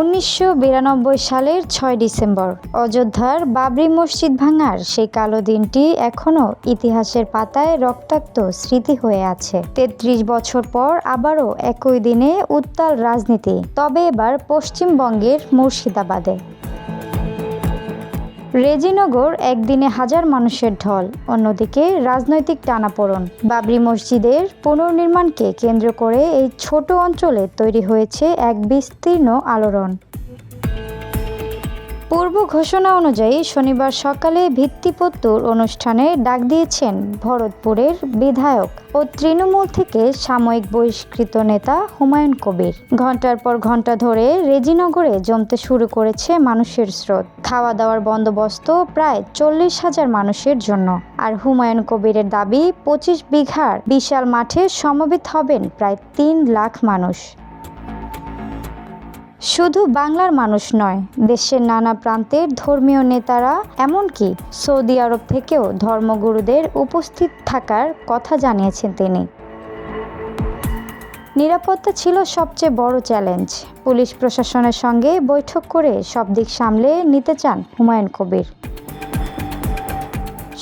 উনিশশো বিরানব্বই সালের ছয় ডিসেম্বর, অযোধ্যার বাবরি মসজিদ ভাঙার সেই কালো দিনটি এখনও ইতিহাসের পাতায় রক্তাক্ত স্মৃতি হয়ে আছে। তেত্রিশ বছর পর আবারও একই দিনে উত্তাল রাজনীতি, তবে এবার পশ্চিমবঙ্গের মুর্শিদাবাদে। রেজিনগর একদিনে হাজার মানুষের ঢল, অন্যদিকে রাজনৈতিক টানাপোড়ন। বাবরি মসজিদের পুনর্নির্মাণকে কেন্দ্র করে এই ছোট অঞ্চলে তৈরি হয়েছে এক বিস্তীর্ণ আলোড়ন। পূর্ব ঘোষণা অনুযায়ী শনিবার সকালে ভিত্তিপত্তর অনুষ্ঠানে ডাক দিয়েছেন ভরতপুরের বিধায়ক ও তৃণমূল থেকে সাময়িক বহিষ্কৃত নেতা হুমায়ুন কবির। ঘণ্টার পর ঘণ্টা ধরে রেজিনগরে জমতে শুরু করেছে মানুষের স্রোত। খাওয়া দাওয়ার বন্দোবস্ত প্রায় চল্লিশ হাজার মানুষের জন্য। আর হুমায়ুন কবিরের দাবি, পঁচিশ বিঘার বিশাল মাঠে সমবেত হবেন প্রায় তিন লাখ মানুষ। শুধু বাংলার মানুষ নয়, দেশের নানা প্রান্তের ধর্মীয় নেতারা, এমনকি সৌদি আরব থেকেও ধর্মগুরুদের উপস্থিত থাকার কথা জানিয়েছেন তিনি। নিরাপত্তা ছিল সবচেয়ে বড় চ্যালেঞ্জ। পুলিশ প্রশাসনের সঙ্গে বৈঠক করে সব দিক সামলে নিতে চান হুমায়ুন কবির।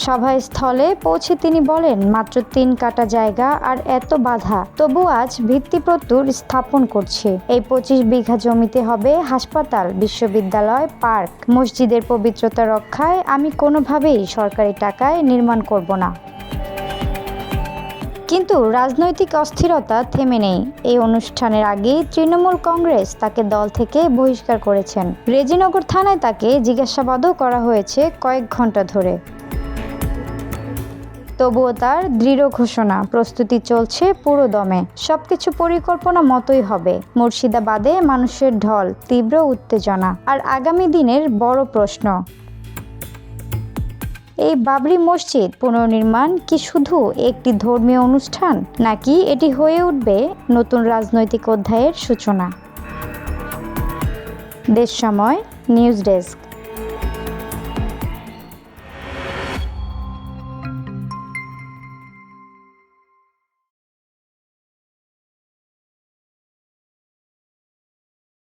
সভাস্থলে পৌঁছে তিনি বলেন, মাত্র তিন কাটা জায়গা আর এত বাধা। তবু আজ ভিত্তিপ্রত্যুর স্থাপন করছে। এই পঁচিশ বিঘা জমিতে হবে হাসপাতাল, বিশ্ববিদ্যালয়, পার্ক। মসজিদের পবিত্রতা রক্ষায় আমি কোনোভাবেই সরকারি টাকায় নির্মাণ করব না। কিন্তু রাজনৈতিক অস্থিরতা থেমে নেই। এই অনুষ্ঠানের আগে তৃণমূল কংগ্রেস তাকে দল থেকে বহিষ্কার করেছেন। রেজিনগর থানায় তাকে জিজ্ঞাসাবাদও করা হয়েছে কয়েক ঘণ্টা ধরে। তবুও তার দৃঢ় ঘোষণা, প্রস্তুতি চলছে পুরো দমে। সবকিছু পরিকল্পনা মতোই হবে। মুর্শিদাবাদে মানুষের ঢল, তীব্র উত্তেজনা। আর আগামী দিনের বড় প্রশ্ন। এই বাবরি মসজিদ পুনর্নির্মাণ কি শুধু একটি ধর্মীয় অনুষ্ঠান, নাকি এটি হয়ে উঠবে নতুন রাজনৈতিক অধ্যায়ের সূচনা? দেশ সময়, নিউজ ডেস্ক।